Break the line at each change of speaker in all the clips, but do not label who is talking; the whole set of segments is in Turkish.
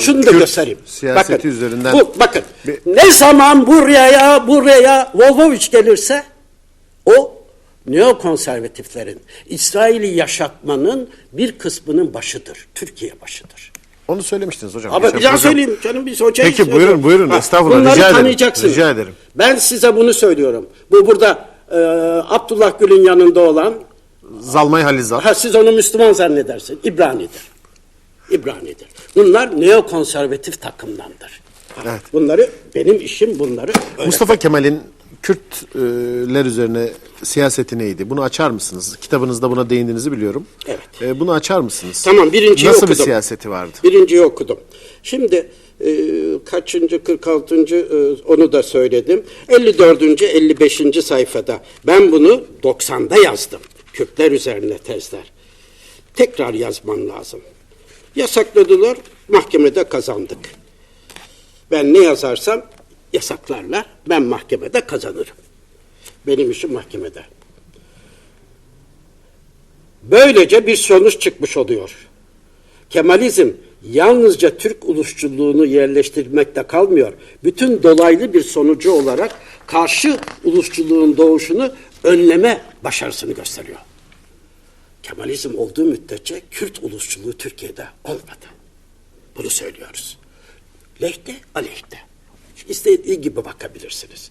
Şunu da
Kürt
göstereyim.
siyaseti
bakın,
üzerinden
Bu, bakın.
bir-
Ne zaman buraya buraya Volvoviç gelirse o neokonservatiflerin İsrail'i yaşatmanın bir kısmının başıdır. Türkiye başıdır.
Onu söylemiştiniz hocam. Geçen
bir daha söyleyeyim canım biz hocayı
Peki, buyurun, buyurun. Estağfurullah,
Bunları
rica ederim.
tanıyacaksınız.
Rica ederim.
Ben size bunu söylüyorum. Bu burada e, Abdullah Gül'ün yanında olan
Zalmay Halizat.
Ha siz onu Müslüman zannedersin. İbranidir. İbranidir. Bunlar neokonservatif takımdandır.
Evet.
Bunları benim işim bunları öğretmek.
Mustafa Kemal'in Kürtler üzerine siyaseti neydi? Bunu açar mısınız? Kitabınızda buna değindiğinizi biliyorum.
Evet.
Ee, bunu açar mısınız?
Tamam birinciyi
Nasıl
okudum.
bir siyaseti vardı?
Birinciyi okudum. Şimdi e, kaçıncı 46. e, onu da söyledim. 54. 55. sayfada ben bunu 90'da yazdım. Kürtler üzerine tezler. Tekrar yazmam lazım. Yasakladılar, mahkemede kazandık. Ben ne yazarsam yasaklarlar, ben mahkemede kazanırım. Benim işim mahkemede. Böylece bir sonuç çıkmış oluyor. Kemalizm yalnızca Türk ulusçuluğunu yerleştirmekte kalmıyor. Bütün dolaylı bir sonucu olarak karşı ulusçuluğun doğuşunu önleme başarısını gösteriyor. Kemalizm olduğu müddetçe Kürt ulusçuluğu Türkiye'de olmadı. Bunu söylüyoruz. Lehte, aleyhte. İstediği gibi bakabilirsiniz.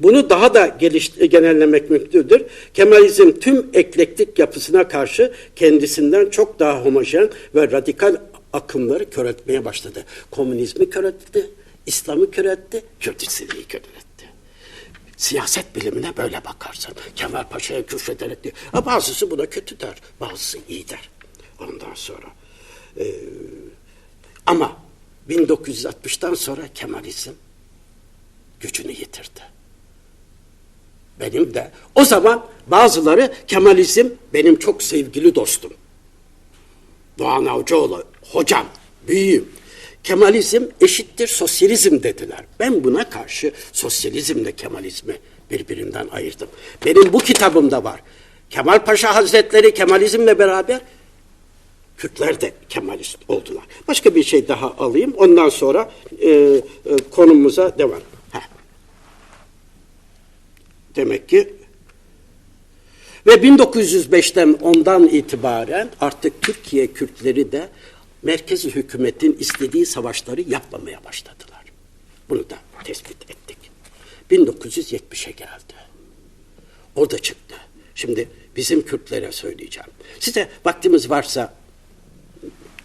Bunu daha da geliş, genellemek mümkündür. Kemalizm tüm eklektik yapısına karşı kendisinden çok daha homojen ve radikal akımları kör etmeye başladı. Komünizmi kör etti, İslam'ı kör etti, Kürtistan'ı kör. Siyaset bilimine böyle bakarsın. Kemal Paşa'ya küfrederek diyor. Ha, bazısı buna kötü der, bazısı iyi der. Ondan sonra. e, ama 1960'tan sonra Kemalizm gücünü yitirdi. Benim de o zaman bazıları Kemalizm benim çok sevgili dostum. Doğan Avcıoğlu, hocam, büyüğüm. Kemalizm eşittir sosyalizm dediler. Ben buna karşı sosyalizmle Kemalizmi birbirinden ayırdım. Benim bu kitabımda var. Kemal Paşa Hazretleri Kemalizmle beraber Kürtler de Kemalist oldular. Başka bir şey daha alayım. Ondan sonra e, e, konumuza devam. Heh. Demek ki ve 1905'ten ondan itibaren artık Türkiye Kürtleri de merkezi hükümetin istediği savaşları yapmamaya başladılar. Bunu da tespit ettik. 1970'e geldi. O da çıktı. Şimdi bizim Kürtlere söyleyeceğim. Size vaktimiz varsa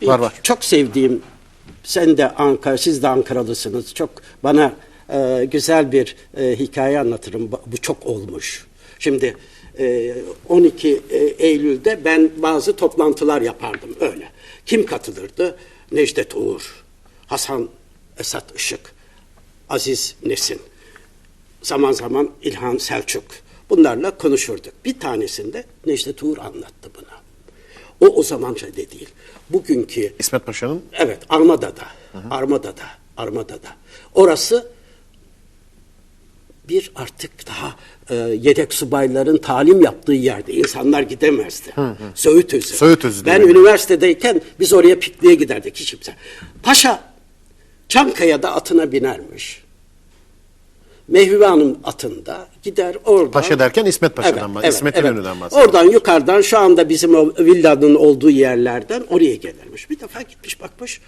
Var, var.
çok sevdiğim sen de Ankara, siz de Ankaralısınız. Çok bana e, güzel bir e, hikaye anlatırım. Bu- Bu çok olmuş. Şimdi e, 12 e, Eylül'de ben bazı toplantılar yapardım öyle. Kim katılırdı? Necdet Uğur, Hasan Esat Işık, Aziz Nesin, zaman zaman İlhan Selçuk. Bunlarla konuşurduk. Bir tanesinde Necdet Uğur anlattı buna. O o zaman şey de değil. Bugünkü
İsmet Paşa'nın
Evet, Armada'da. Armada'da. Armada'da. Orası bir artık daha e, yedek subayların talim yaptığı yerde insanlar gidemezdi. Söğüt Özü.
Söğüt Özü
Ben
mi?
üniversitedeyken biz oraya pikniğe giderdik hiç kimse. Paşa Çankaya'da atına binermiş. Mehve Hanım atında gider oradan.
Paşa derken İsmet Paşa'dan bahsediyor. İsmet İnönü'den bahsediyor.
Oradan yukarıdan şu anda bizim o villanın olduğu yerlerden oraya gelirmiş. Bir defa gitmiş bakmış.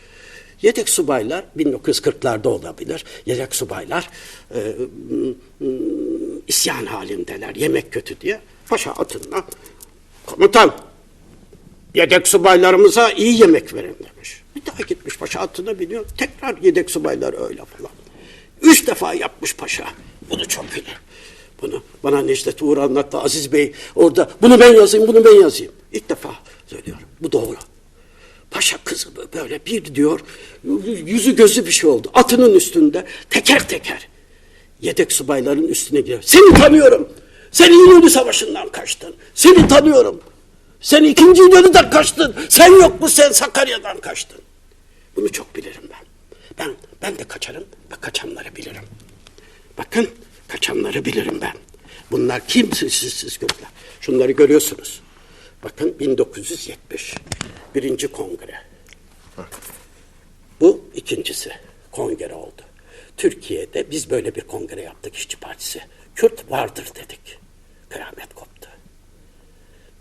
Yedek subaylar 1940'larda olabilir. Yedek subaylar e, m- isyan halindeler. Yemek kötü diye. Paşa atından komutan yedek subaylarımıza iyi yemek verin demiş. Bir daha gitmiş paşa atına biniyor. Tekrar yedek subaylar öyle falan. Üç defa yapmış paşa. Bunu çok bilir. Bunu bana Necdet Uğur anlattı. Aziz Bey orada bunu ben yazayım, bunu ben yazayım. İlk defa söylüyorum. Bu doğru. Paşa kızı böyle bir diyor, yüzü gözü bir şey oldu. Atının üstünde teker teker yedek subayların üstüne gidiyor. Seni tanıyorum. Sen İnönü Savaşı'ndan kaçtın. Seni tanıyorum. Sen ikinci İnönü'den kaçtın. Sen yok mu sen Sakarya'dan kaçtın. Bunu çok bilirim ben. Ben ben de kaçarım ve kaçanları bilirim. Bakın kaçanları bilirim ben. Bunlar kimsiz siz Kürtler. Şunları görüyorsunuz. Bakın 1970 birinci kongre. Bu ikincisi kongre oldu. Türkiye'de biz böyle bir kongre yaptık İşçi Partisi. Kürt vardır dedik. Kıyamet koptu.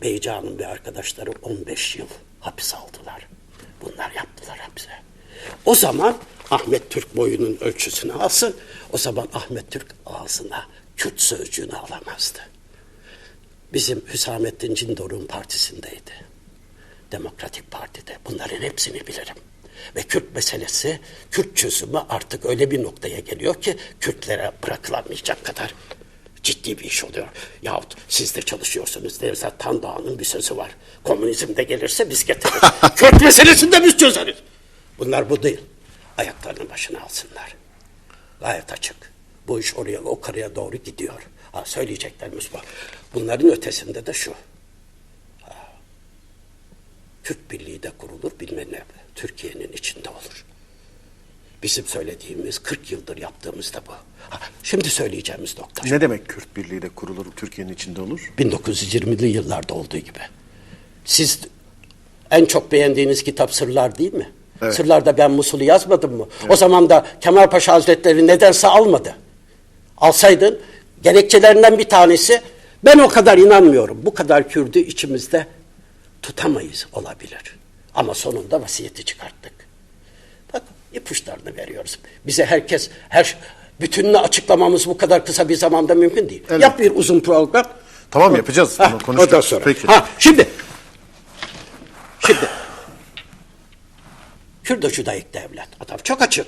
Beycan'ın bir arkadaşları 15 yıl hapis aldılar. Bunlar yaptılar hapse. O zaman Ahmet Türk boyunun ölçüsünü alsın. O zaman Ahmet Türk ağzına Kürt sözcüğünü alamazdı. Bizim Hüsamettin Cindor'un partisindeydi. Demokratik Parti'de. Bunların hepsini bilirim. Ve Kürt meselesi, Kürt çözümü artık öyle bir noktaya geliyor ki Kürtlere bırakılamayacak kadar ciddi bir iş oluyor. Yahut siz de çalışıyorsunuz. Nevzat Tandağ'ın bir sözü var. Komünizm de gelirse biz getiririz. Kürt meselesini de biz çözeriz. Bunlar bu değil. Ayaklarının başına alsınlar. Gayet açık. Bu iş oraya, o karaya doğru gidiyor. Ha, söyleyeceklerimiz var. Bunların ötesinde de şu. Kürt Birliği de kurulur bilmem ne. Türkiye'nin içinde olur. Bizim söylediğimiz 40 yıldır yaptığımız da bu. Ha, şimdi söyleyeceğimiz nokta.
Ne demek Kürt Birliği de kurulur, Türkiye'nin içinde olur?
1920'li yıllarda olduğu gibi. Siz en çok beğendiğiniz kitap Sırlar değil mi?
Evet.
Sırlarda ben Musul'u yazmadım mı? O zaman da Kemal Paşa Hazretleri nedense almadı. Alsaydın gerekçelerinden bir tanesi ben o kadar inanmıyorum. Bu kadar Kürdü içimizde tutamayız olabilir. Ama sonunda vasiyeti çıkarttık. Bak ipuçlarını veriyoruz. Bize herkes her bütününü açıklamamız bu kadar kısa bir zamanda mümkün değil.
Evet.
Yap bir uzun program.
Tamam, yapacağız.
Ha,
Onu konuşacağız.
sonra.
Peki.
Ha, şimdi. Şimdi. Kürdoşu da ilk devlet. Adam çok açık.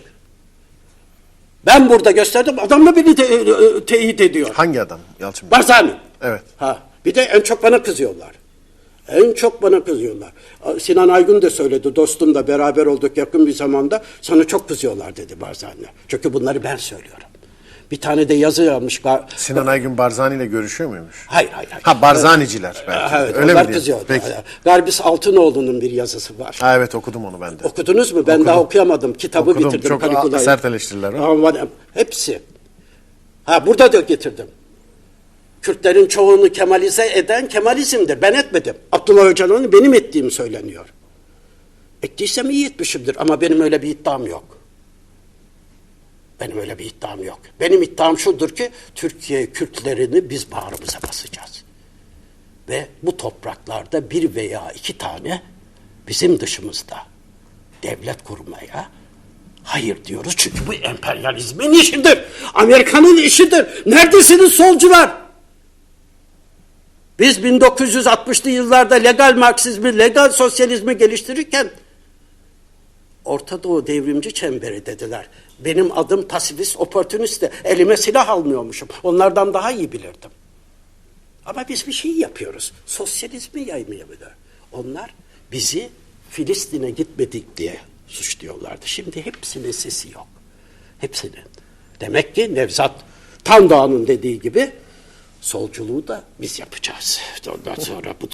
Ben burada gösterdim. Adam da beni te- e, teyit ediyor.
Hangi adam Yalçın?
Barzani.
Evet.
Ha. Bir de en çok bana kızıyorlar. En çok bana kızıyorlar. Sinan Aygün de söyledi. Dostum da beraber olduk yakın bir zamanda. Sana çok kızıyorlar dedi Barzani. Çünkü bunları ben söylüyorum. Bir tane de yazı yazmış.
Sinan Aygün Barzani ile görüşüyor muymuş?
Hayır hayır. hayır.
Ha Barzaniciler belki.
Evet,
Öyle
onlar
mi
kızıyor.
Peki.
Garbis Altınoğlu'nun bir yazısı var.
Ha evet okudum onu ben de.
Okudunuz mu? Ben daha okuyamadım. Kitabı
Okudum.
bitirdim.
Çok sert eleştiriler var.
Ama madem- hepsi. Ha burada da getirdim. Kürtlerin çoğunu Kemalize eden Kemalizmdir. Ben etmedim. Abdullah Öcalan'ın benim ettiğim söyleniyor. Ettiysem iyi etmişimdir ama benim öyle bir iddiam yok. Benim öyle bir iddiam yok. Benim iddiam şudur ki Türkiye Kürtlerini biz bağrımıza basacağız. Ve bu topraklarda bir veya iki tane bizim dışımızda devlet kurmaya hayır diyoruz. Çünkü bu emperyalizmin işidir. Amerika'nın işidir. Neredesiniz solcular? Biz 1960'lı yıllarda legal Marksizmi, legal sosyalizmi geliştirirken Orta Doğu devrimci çemberi dediler. Benim adım pasifist, oportünistti. Elime silah almıyormuşum. Onlardan daha iyi bilirdim. Ama biz bir şey yapıyoruz. Sosyalizmi bile. Onlar bizi Filistin'e gitmedik diye suçluyorlardı. Şimdi hepsinin sesi yok. Hepsinin. Demek ki Nevzat Tandağ'ın dediği gibi solculuğu da biz yapacağız. Ondan sonra bu